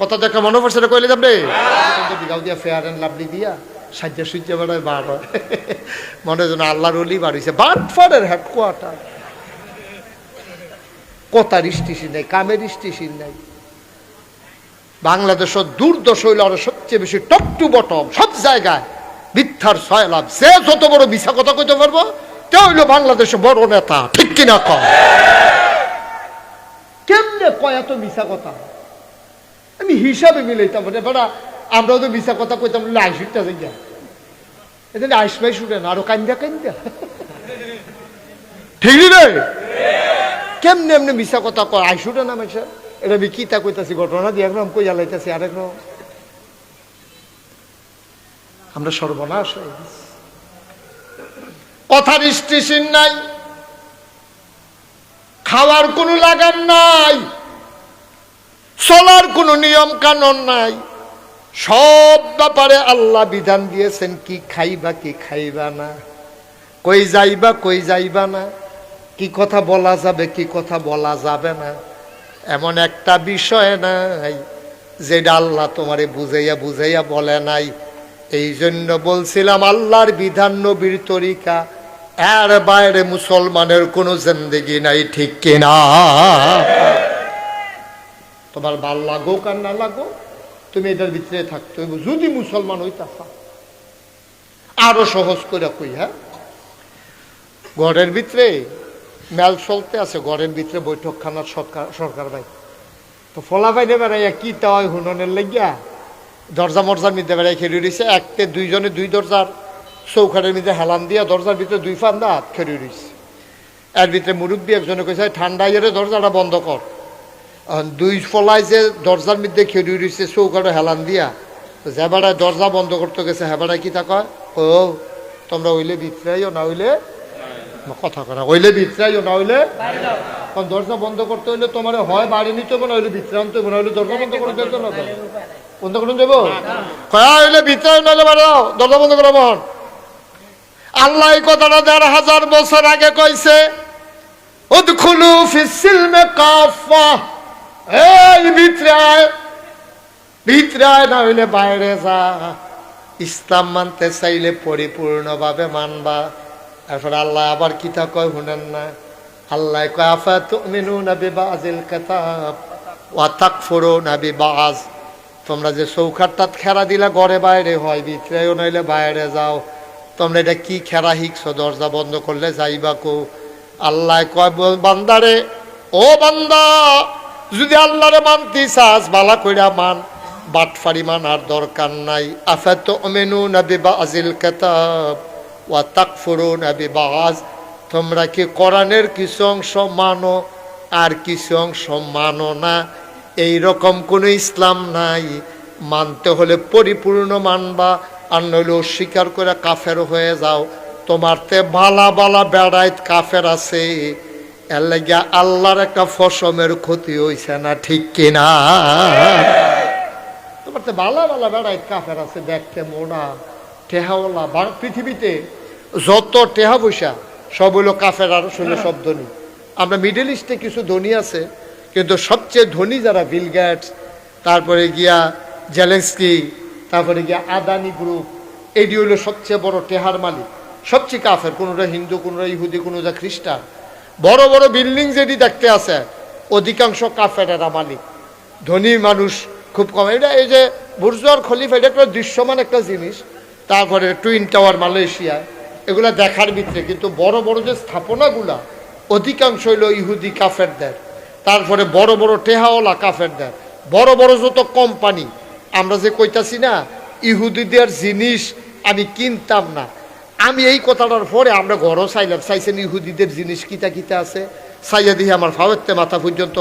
কথা দেখা মনে পড়ছে না কইলে যাবে বিগাও দিয়া ফেয়ার অ্যান্ড লাভলি দিয়া সাজ্জা সুজ্জা বেড়ায় বার হয়। মনে যেন আল্লাহর অলি বাড়িছে। বাটফারের হেডকোয়ার্টার কথার স্টেশন নেই কামের স্টেশন নেই। বাংলাদেশের দুর্দশ হইল আরও সবচেয়ে বেশি টপ টু বটম সব জায়গায়। মিথ্যার ছয় লাভ সে যত বড় মিশা কথা কইতে পারব তে হইল বাংলাদেশে বড় নেতা। ঠিক কিনা কম কেমনে কয় এত মিশা কথা? আমি হিসাবে মিলাইতাম মানে বেড়া, আমরাও তো মিশা কথা কইতাম বলে আইসুটটা যাইয়া এদের আইস মাই শুনে না, আরও কান্দা কান্দা ঠিক রে কেমনে এমনি মিশা কথা কয়? আইসুটা না মেশা এটা আমি কিতা কইতাছি, ঘটনা দিয়ে একরকম কই লাইতাছি আরেক রকম আমরা সর্বনাশ হয়ে গেছি। কথার স্টেশন নাই, খাওয়ার কোনো লাগান নাই। চলার কোনো নিয়ম কানুন নাই। সব ব্যাপারে আল্লাহ বিধান দিয়েছেন, কি খাইবা কি খাইবা না। কই যাইবা কই যাইবা না। কি কথা বলা যাবে, কি কথা বলা যাবে না। এমন একটা বিষয় নাই, যেটা আল্লাহ তোমারে বুঝাইয়া বুঝাইয়া বলে নাই। এই জন্য বলছিলাম, আল্লাহর বিধান নবীর তরিকা, এর বাইরে মুসলমানের কোনো জিন্দেগি নাই, ঠিক কিনা? তোমার বাল লাগো আর না লাগো তুমি এটার ভিতরে থাকতে হইব। যদি মুসলমান হইতা আরও সহজ করে কই হ্যাঁ? ঘরের ভিতরে মেল চলতে আছে, ঘরের ভিতরে বৈঠকখানার সরকার ভাই। তো ফলা ভাই বেড়াইয়া কি তাই হুননের লাগিয়া? দরজা মরজার মধ্যে বেড়াই খেলি রয়েছে একতে দুইজনে দুই দরজার চৌখাটের মধ্যে হেলান দিয়া দরজার ভিতরে দুই ফান্দা খেলি রয়েছে এর ভিতরে মুরব্বী একজনে কইছে ঠান্ডা ইয়ে দরজাটা বন্ধ কর। দুই ফলায় যে দরজার মধ্যে খেলি রয়েছে চৌকাটে হেলান দিয়া তো যে বেড়ায় দরজা বন্ধ করতে গেছে হ্যাঁ বেড়ায় কি তা কয়? ও তোমরা হইলে বিতরাইও না হইলে? কথা করা হইলে বিতরাইও না হইলে? কারণ দরজা বন্ধ করতে হইলে তোমার হয় বাড়ি নিতে হবে না হইলে ভিতরে আনতে হবে না হইলে দরজা বন্ধ করে দিতে না বন্ধ করুন দেবো কয়া হইলে ভিতরে নইলে বাড়াও দরজা বন্ধ করো মন আল্লাহ এই কথাটা দেড় হাজার বছর আগে কইছে উদখুলু ফিসিলমে কাফা এই ভিতরে আয় ভিতরে আয় না হইলে বাইরে যা। ইসলাম মানতে চাইলে পরিপূর্ণভাবে মানবা। তারপর আল্লাহ আবার কিতা কয় শুনেন না? আল্লাহ কয়, আফা তুমিনু নাবি বাজিল কেতাব ওয়া তাকফুরু নাবি বাজ তোমরা যে চৌখাটটাত খেরা দিলা ঘরে বাইরে হয় ভিতরেও নইলে বাইরে যাও। তোমরা এটা কি খেরা হিকছো দরজা বন্ধ করলে যাইবা কো? আল্লাহ কয়, বান্দারে, ও বান্দা যদি আল্লাহরে মানতি চাস বালা কইরা মান বাটফারি মানার দরকার নাই। আফাত মেনু নাবি বাজিল কেতাব ওয়া তাকফুরু নাবি বাজ তোমরা কি কোরআনের কিছু অংশ মানো আর কিছু অংশ মানো না? এই রকম কোনো ইসলাম নাই। মানতে হলে পরিপূর্ণ মানবা, আর নইলে অস্বীকার করে কাফের হয়ে যাও। তোমার তে বালা বালা বেড়াইত কাফের আছে। এর আল্লাহর একটা ফসমের ক্ষতি হইছে না, ঠিক কিনা? তোমার তে বালা বালা বেড়াইত কাফের আছে, দেখতে মোড়া টেহাওয়ালা পৃথিবীতে যত টেহা পয়সা, সব হইল কাফের আর শুনে সব ধনী। আমরা মিডল ইস্টে কিছু ধনী আছে, কিন্তু সবচেয়ে ধনী যারা বিল গেটস তারপরে গিয়া জেলেন্সকি তারপরে গিয়া আদানি গ্রুপ এটি হইল সবচেয়ে বড় টেহার মালিক। সবচেয়ে কাফের, কোনোটা হিন্দু, কোনোটা ইহুদি, কোনোটা খ্রিস্টান। বড় বড় বিল্ডিং যেটি দেখতে আছে, অধিকাংশ কাফেরেরা মালিক। ধনী মানুষ খুব কম। এটা এই যে বুর্জুয়ার খলিফা, এটা একটা দৃশ্যমান একটা জিনিস। তারপরে টুইন টাওয়ার মালয়েশিয়া, এগুলা দেখার ভিতরে। কিন্তু বড় বড় যে স্থাপনাগুলা, অধিকাংশ হইল ইহুদি কাফেরদের। তারপরে বড় বড় টেহাওয়ালা কাফেরদের। বড় বড় যত কোম্পানি, আমরা যে কইতাছি না, ইহুদিদের জিনিস আমি কিনতাম না। আমি এই কথাটার পরে আমরা ঘরও চাইলাম, চাইছেন ইহুদিদের জিনিস কিতা কিতা আছে? চাইয়া দিয়ে আমার ফাওয়াতে মাথা পর্যন্ত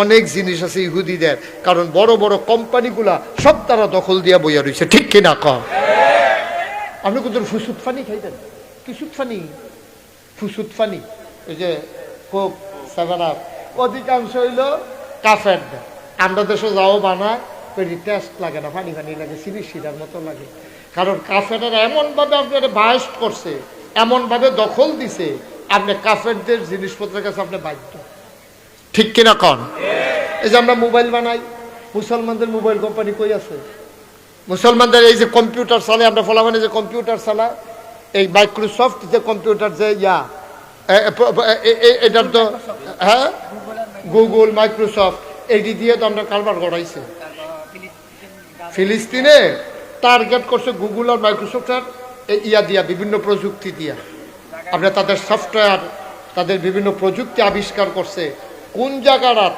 অনেক জিনিস আছে ইহুদিদের, কারণ বড় বড় কোম্পানিগুলা সব তারা দখল দিয়া বইয়া রয়েছে ঠিক কিনা ক আপনি কিন্তু ফুসুত ফানি খাইতেন? কিসুত ফানি ফুসুত ফানি এই যে কোক সেভেন আপ অধিকাংশ হইল কাফের আমরা দেশে যাও বানায় ওই টেস্ট লাগে না, পানি পানি লাগে সিঁড়ি সিঁড়ার মতো লাগে। কারণ কাফেরের এমনভাবে আপনার বায়স্ট করছে, এমনভাবে দখল দিছে, আপনি কাফেরদের জিনিসপত্রের কাছে আপনি বাধ্য। ঠিক কিনা কন? এই যে আমরা মোবাইল বানাই, মুসলমানদের মোবাইল কোম্পানি কই আছে? মুসলমানদের এই যে কম্পিউটার চালায়, আমরা ফলাফানে যে কম্পিউটার চালায়, এই মাইক্রোসফট যে কম্পিউটার যে ইয়া এটার তো হ্যাঁ? গুগল, মাইক্রোসফট এইটি দিয়ে তো আমরা কারবার করাইছে ফিলিস্তিনে টার্গেট করছে গুগল আর মাইক্রোসফটের ইয়া দিয়া, বিভিন্ন প্রযুক্তি দিয়া। আমরা তাদের সফটওয়্যার তাদের বিভিন্ন প্রযুক্তি আবিষ্কার করছে। কোন জায়গাটার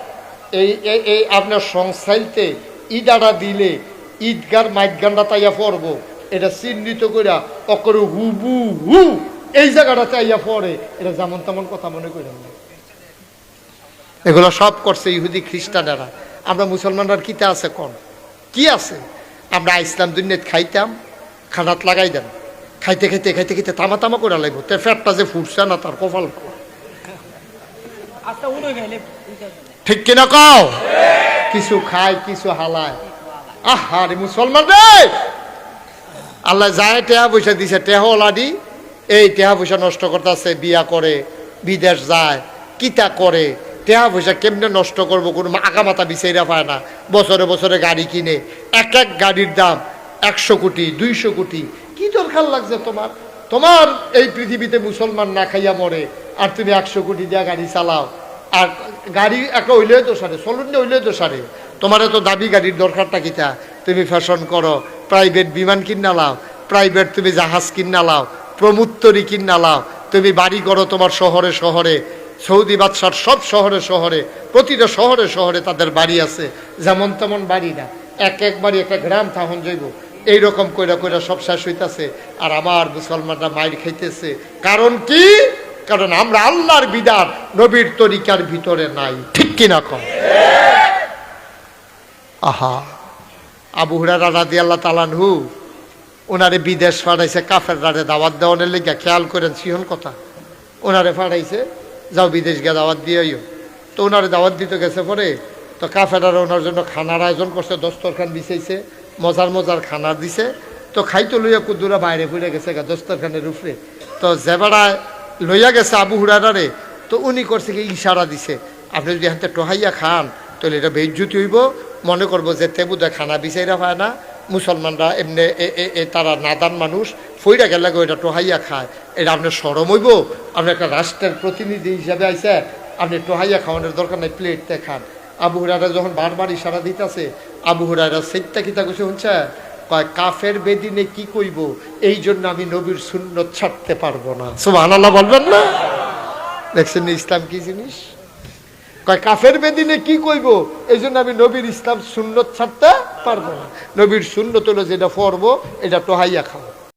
এই, এই- আপনার সংস্থাইতে ইদারা দিলে ঈদগার মাইদগানটা তাইয়া পড়ব, এটা চিহ্নিত করিয়া অকরে হুবু হু এই জায়গাটা চাইয়া পড়ে, এটা যেমন তেমন কথা মনে করেন না। এগুলো সব করছে ইহুদি খ্রিস্টানেরা। আমরা মুসলমানরা কিতে আছে কোন? কি আছে? আমরা ইসলাম দুনিয়াত খাইতাম খানাত লাগাই দেন। খাইতে খাইতে খাইতে খাইতে তামা তামা করে লাগবো তে ফ্যাটটা যে ফুটছে না তার কপাল। আচ্ছা ঠিক কিনা কও? কিছু খায় কিছু হালায় আহা রে মুসলমান রে! আল্লাহ যায় টেহা পয়সা দিছে টেহলাডি এই টেহা পয়সা নষ্ট করতেছে বিয়া করে বিদেশ যায় কিতা করে টেহা পয়সা কেমনে নষ্ট করব? কোনো আগামাতা বিচাইরা পায় না। বছরে বছরে গাড়ি কিনে এক এক গাড়ির দাম একশো কোটি, দুইশো কোটি। কি দরকার লাগছে তোমার? তোমার এই পৃথিবীতে মুসলমান না খাইয়া মরে, আর তুমি একশো কোটি দিয়া গাড়ি চালাও। আর গাড়ি একটা হইলে তো সারে চলুন হইলে তো সারে। তোমার তো দাবি গাড়ির দরকারটা কিতা? তুমি ফ্যাশন করো প্রাইভেট বিমান কিনা লাও প্রাইভেট তুমি জাহাজ কিনা লাও প্রমুত্তরি কিনা লাও। তুমি বাড়ি করো তোমার শহরে শহরে সৌদি বাদশার সব শহরে শহরে, প্রতিটা শহরে শহরে তাদের বাড়ি আছে। যেমন তেমন বাড়ি না। এক এক বাড়ি একটা গ্রাম থাহন যাইব। এইরকম কইরা কইরা সব শেষ হইতাছে। আর আমার মুসলমানরা মাইর খাইতেছে। কারণ কি? কারণ আমরা আল্লাহর বিধান নবীর তরিকার ভিতরে নাই। ঠিক কিনা? কম আহা। আবু হুরারা রাদি আল্লাহ তালানহু ওনারে বিদেশ ফাড়াইছে কাফের রারে দাওয়াত দেওয়ানের লেগে খেয়াল করেন, সিহন কথা। ওনারে ফাড়াইছে যাও বিদেশ গিয়ে দাওয়াত দিয়েও তো ওনারে দাওয়াত দিতে গেছে পরে, তো কাফেরারা ওনার জন্য খানার আয়োজন করছে, দস্তরখান বিছাইছে, মজার মজার খানা দিছে। তো খাইতে লইয়া কুদুরা বাইরে ফুরে গেছে গা দস্তরখানের উপরে। তো জেবাড়ায় লইয়া গেছে আবু হুরারারে তো উনি করছে কি, ইশারা দিছে, আপনি যদি হাতে টোহাইয়া খান, তাহলে এটা বেজ্জুতি হইব। মনে করব যে তেবুদা খানা বিচাইরা পায় না মুসলমানরা এমনি তারা নাদান মানুষ, ফইরা গেলে এটা টোহাইয়া খায়। এটা আপনার সরম হইব। আপনি একটা রাষ্ট্রের প্রতিনিধি হিসাবে আইসে আপনি টোহাইয়া খাওয়ানোর দরকার নাই প্লেটতে খান আবু হুরারা যখন বারবার ইশারা দিতেছে, আবু হুরারা সেইটা কিতা কইছে, শুনছে? কয়, কাফের বেদিনে কি কইব? এই জন্য আমি নবীর শূন্য ছাড়তে পারব না। সুবহানাল্লাহ বলবেন না? দেখছেন ইসলাম কি জিনিস? কয়, কাফের বেদিনে কি কইব? এই জন্য আমি নবীর ইসলাম সুন্নত ছাড়তে পারব না। নবীর শূন্য হলো যেটা পড়ব এটা টোহাইয়া খাও